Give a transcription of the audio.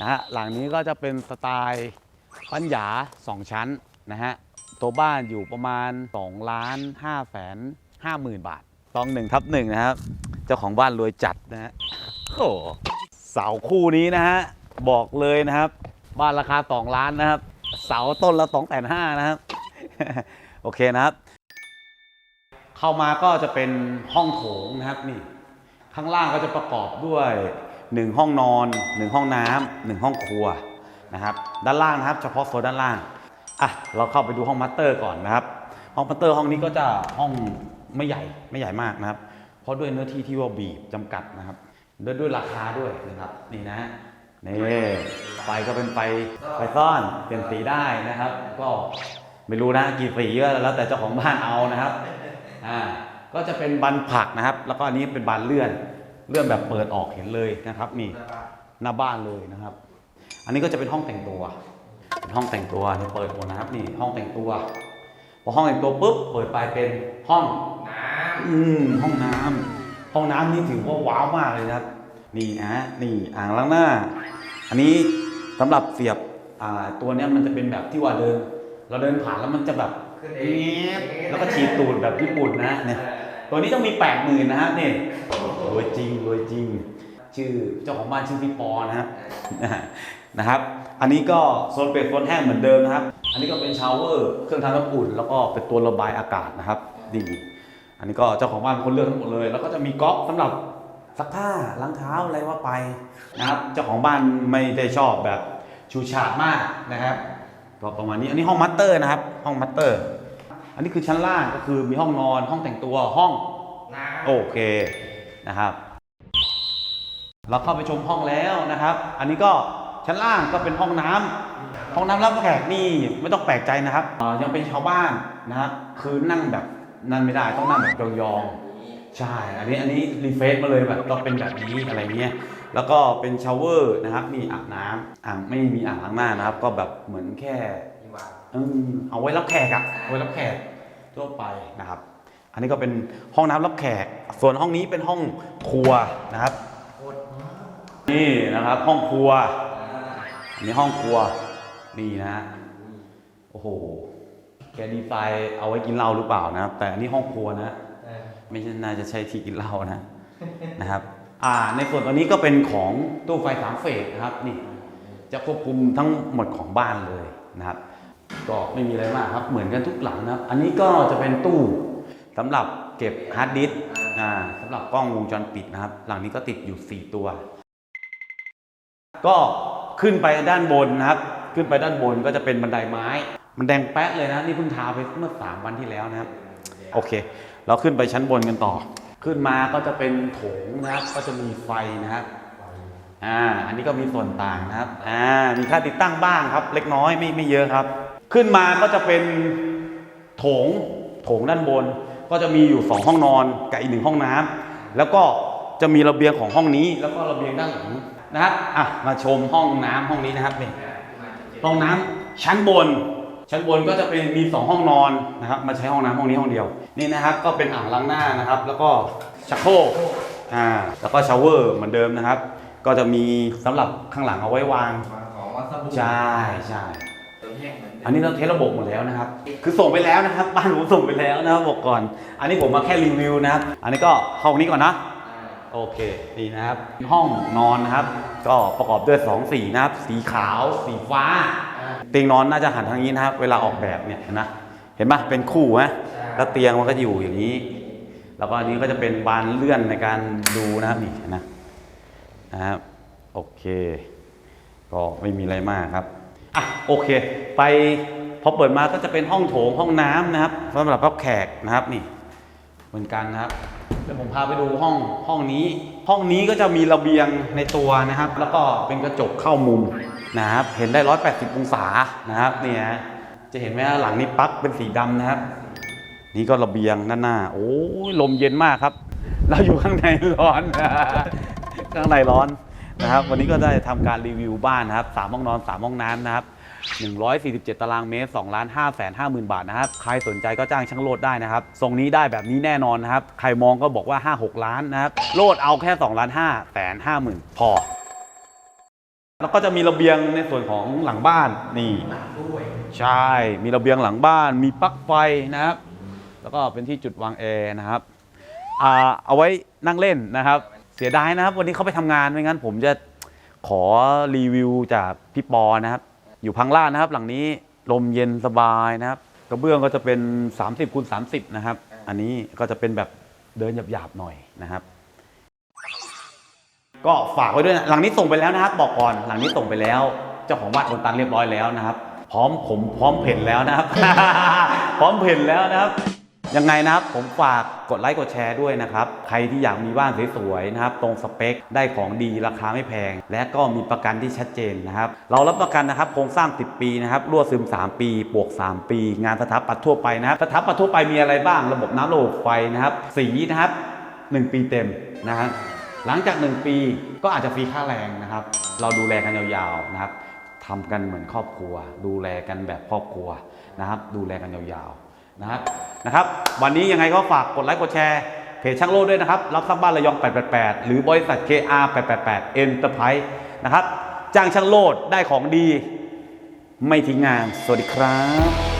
นะฮะหลังนี้ก็จะเป็นสไตล์ปัญญา 2 ชั้นนะฮะตัวบ้านอยู่ประมาณ2ล้าน5แสน5หมื่นบาทตองหนึ่งทับหนึ่งนะครับ เจ้าของบ้านรวยจัดนะฮะโอ้เสาคู่นี้นะฮะบอกเลยนะครับ บ้านราคา 2 ล้านนะครับ เสาต้นละ2 5 0 0 0นะครับ โอเคนะครับ เข้ามาก็จะเป็นห้องโถงนะครับนี่ ข้างล่างก็จะประกอบด้วย 1 ห้องนอน 1 ห้องน้ำหนึ่งห้องครัวนะครับด้านล่างนะครับเฉพาะโซนด้านล่างอะเราเข้าไปดูห้องมัตเตอร์ก่อนนะครับ ห้องมัตเตอร์ห้องนี้ก็จะห้องไม่ใหญ่ไม่ใหญ่มากนะครับ เพราะด้วยเนื้อที่ที่ว่าบีบจำกัดนะครับด้วยด้วยราคาด้วยนะครับนี่นะนี่ไฟก็เป็นไฟไฟซ่อนเปลี่ยนสีได้นะครับ ก็ไม่รู้นะกี่สีก็แล้วแต่เจ้าของบ้านเอานะครับอ่าก็จะเป็นบันผักนะครับ แล้วก็อันนี้เป็นบานเลื่อน เลื่อนแบบเปิดออกเห็นเลยนะครับนี่หน้าบ้านเลยนะครับ อันนี้ก็จะเป็นห้องแต่งตัว เป็นห้องแต่งตัวนี่เปิดหมดนะครับนี่ห้องแต่งตัวพอห้องแต่งตัวปุ๊บเปิดไปเป็นห้องน้ำอืมห้องน้ำห้องน้ำนี่ถือว่าว้าวมากเลยนะครับ นี่นะฮะนี่อ่างล้างหน้า อันนี้สำหรับเสียบอ่าตัวเนี้ยมันจะเป็นแบบที่ว่าเดิน เราเดินผ่านแล้วมันจะแบบขึ้นเอเงี้งยบแล้วก็ฉีดตูดแบบญี่ปุ่นนะเนี่ย ตัวนี้ต้องมีแปดหมื่นนะครับนี่รวยจริงรวยจริง ชื่อเจ้าของบ้านชื่อพี่ปอนะครับนะครับ อันนี้ก็โซนเปียกโซนแห้งเหมือนเดิมนะครับ อันนี้ก็เป็นชาวเวอร์เครื่องทำน้ำอุ่น แล้วก็เป็นตัวระบายอากาศนะครับ ดี อันนี้ก็เจ้าของบ้านเป็นคนเลือกทั้งหมดเลย แล้วก็จะมีก๊อกสำหรับซักผ้าล้างเท้าอะไรว่าไปนะครับ เจ้าของบ้านไม่ได้ชอบแบบชูชาดมากนะครับก็ประมาณนี้ อันนี้ห้องมัตเตอร์นะครับ ห้องมัตเตอร์ อันนี้คือชั้นล่างก็คือมีห้องนอนห้องแต่งตัวห้องน้ำโอเคนะครับ เราเข้าไปชมห้องแล้วนะครับ อันนี้ก็ชั้นล่างก็เป็นห้องน้ำห้องน้ำรับแขกนี่ไม่ต้องแปลกใจนะครับเอ่อยังเป็นชาวบ้านนะครับคือนั่งแบบนั่นไม่ได้ต้องนั่งแบบยองๆใช่ อันนี้อันนี้รีเฟซมาเลยแบบต้องเป็นแบบนี้อะไรเงี้ยแล้วก็เป็นชาวเวอร์นะครับ มีอาบน้ำอ่างไม่มีอ่างล้างหน้านะครับ ก็แบบเหมือนแค่นี่ว่าอืม เอาไว้รับแขกอะเอาไว้รับแขกทั่วไปนะครับ อันนี้ก็เป็นห้องน้ำรับแขก ส่วนห้องนี้เป็นห้องครัวนะครับ นี่นะครับห้องครัวอันนี้ห้องครัวนี่นะโอ้โหแกดีไซน์เอาไว้กินเหล้าหรือเปล่านะครับ แต่อันนี้ห้องครัวนะไม่ใช่น่าจะใช่ที่กินเหล้านะนะครับ อ่าในส่วนตัวนี้ก็เป็นของตู้ไฟสามเฟสนะครับนี่จะควบคุมทั้งหมดของบ้านเลยนะครับ ก็ไม่มีอะไรมากครับเหมือนกันทุกหลังนะครับ อันนี้ก็จะเป็นตู้สำหรับเก็บฮาร์ดดิสก์อ่าสำหรับกล้องวงจรปิดนะครับ หลังนี้ก็ติดอยู่ 4 ตัว ก็ขึ้นไปด้านบนนะครับ ขึ้นไปด้านบนก็จะเป็นบันไดไม้ มันแดงแป๊ะเลยนะ นี่เพิ่งทาไปเมื่อ 3 วันที่แล้วนะครับ โอเค เราขึ้นไปชั้นบนกันต่อ ขึ้นมาก็จะเป็นโถงนะครับ ก็จะมีไฟนะครับอ่า อันนี้ก็มีส่วนต่างนะครับ อ่า มีค่าติดตั้งบ้างครับ เล็กน้อยไม่ไม่เยอะครับ ขึ้นมาก็จะเป็นโถงโถงด้านบน ก็จะมีอยู่สองห้องนอนกับอีกหนึ่งห้องน้ำแล้วก็จะมีระเบียงของห้องนี้ แล้วก็ระเบียงด้านหลังนะครับอะมาชมห้องน้ำห้องนี้นะครับนี่ห้องน้ำชั้นบน ชั้นบนก็จะเป็นมีสองห้องนอนนะครับ มาใช้ห้องน้ำห้องนี้ห้องเดียว นี่นะครับก็เป็นอ่างล้างหน้านะครับ แล้วก็ชักโครกอ่าแล้วก็ชาวเวอร์เหมือนเดิมนะครับ ก็จะมีสำหรับข้างหลังเอาไว้วางมาของวัสดุใช่ใช่เติมแห้งเหมือนเดิม อันนี้เราเทสระบบหมดแล้วนะครับ คือส่งไปแล้วนะครับ บ้านผมส่งไปแล้วนะครับบอกก่อน อันนี้ผมมาแค่รีวิวนะครับ อันนี้ก็ห้องนี้ก่อนนะ โอเค นี่นะครับ ห้องนอนนะครับ ก็ประกอบด้วย2สีนะครับ สีขาว สีฟ้า เตียงนอนน่าจะหันทางนี้นะครับ เวลาออกแบบเนี่ยเห็นไหมเห็นปะเป็นคู่ไหมแล้วเตียงมันก็อยู่อย่างนี้ แล้วก็อันนี้ก็จะเป็นบานเลื่อนในการดูนะครับนี่นไหมนะครับ โอเค ก็ไม่มีอะไรมากครับ อะโอเค ไปพอเปิดมาก็จะเป็นห้องโถงห้องน้ำนะครับสำหรับรับแขกนะครับนี่ เหมือนกันนะครับเดี๋ยวผมพาไปดูห้องห้องนี้ ห้องนี้ก็จะมีระเบียงในตัวนะครับ แล้วก็เป็นกระจกเข้ามุมนะครับ เห็นได้ 180 องศานะครับเนี่ยจะเห็นไหมว่าหลังนี้ปลั๊กเป็นสีดำนะครับ นี่ก็ระเบียงด้านหน้า โอ้ยลมเย็นมากครับ เราอยู่ข้างในร้อน ข้างในร้อน นะครับ วันนี้ก็ได้ทำการรีวิวบ้านนะครับสามห้องนอนสามห้องน้ำนะครับ147 ตารางเมตร2ล้าน5แสน5หมื่นบาทนะครับ ใครสนใจก็จ้างช่างโลดได้นะครับ ทรงนี้ได้แบบนี้แน่นอนนะครับ ใครมองก็บอกว่า 5 6 ล้านนะครับ โลดเอาแค่2ล้าน5แสน5หมื่นพอ แล้วก็จะมีระเบียงในส่วนของหลังบ้านนี่ ใช่ มีระเบียงหลังบ้าน มีปลั๊กไฟนะครับ แล้วก็เป็นที่จุดวางแอร์นะครับ เอาไว้นั่งเล่นนะครับ เสียดายนะครับ วันนี้เขาไปทำงานไม่งั้น ผมจะขอรีวิวจากพี่ปอนะครับ อยู่พังล่านนะครับ หลังนี้ลมเย็นสบายนะครับ กระเบื้องก็จะเป็น 30คูณ30 นะครับ อันนี้ก็จะเป็นแบบเดินหยาบๆหน่อยนะครับ ก็ฝากไว้ด้วยนะหลังนี้ส่งไปแล้วนะครับ บอกก่อนหลังนี้ส่งไปแล้ว เจ้าของบ้านโอนตังค์เรียบร้อยแล้วนะครับ พร้อมผมพร้อมเพ่นแล้วนะครับ พร้อมเพ่นแล้วนะครับ ยังไงนะครับผมฝากกดไลค์กดแชร์ด้วยนะครับ ใครที่อยากมีบ้านสวยๆนะครับ ตรงสเปคได้ของดีราคาไม่แพง และก็มีประกันที่ชัดเจนนะครับ เรารับประกันนะครับโครงสร้าง 10 ปีนะครับรั่วซึม 3 ปีปวก 3 ปี งานสถาปัตย์ทั่วไปนะครับสถาปัตย์ทั่วไปมีอะไรบ้าง ระบบน้ำระบบไฟนะครับ สีนะครับ 1 ปีเต็มนะฮะหลังจาก 1 ปีก็อาจจะฟรีค่าแรงนะครับ เราดูแลกันยาวๆนะครับทำกันเหมือนครอบครัว ดูแลกันแบบครอบครัวนะครับ ดูแลกันยาวๆ นะครับนะครับ วันนี้ยังไงก็ฝากกดไลค์กดแชร์เพจช่างโลดด้วยนะครับ รับสร้างบ้านระยอง 888 หรือบริษัท KR 888 Enterprise นะครับ จ้างช่างโลดได้ของดี ไม่ทิ้งงาน สวัสดีครับ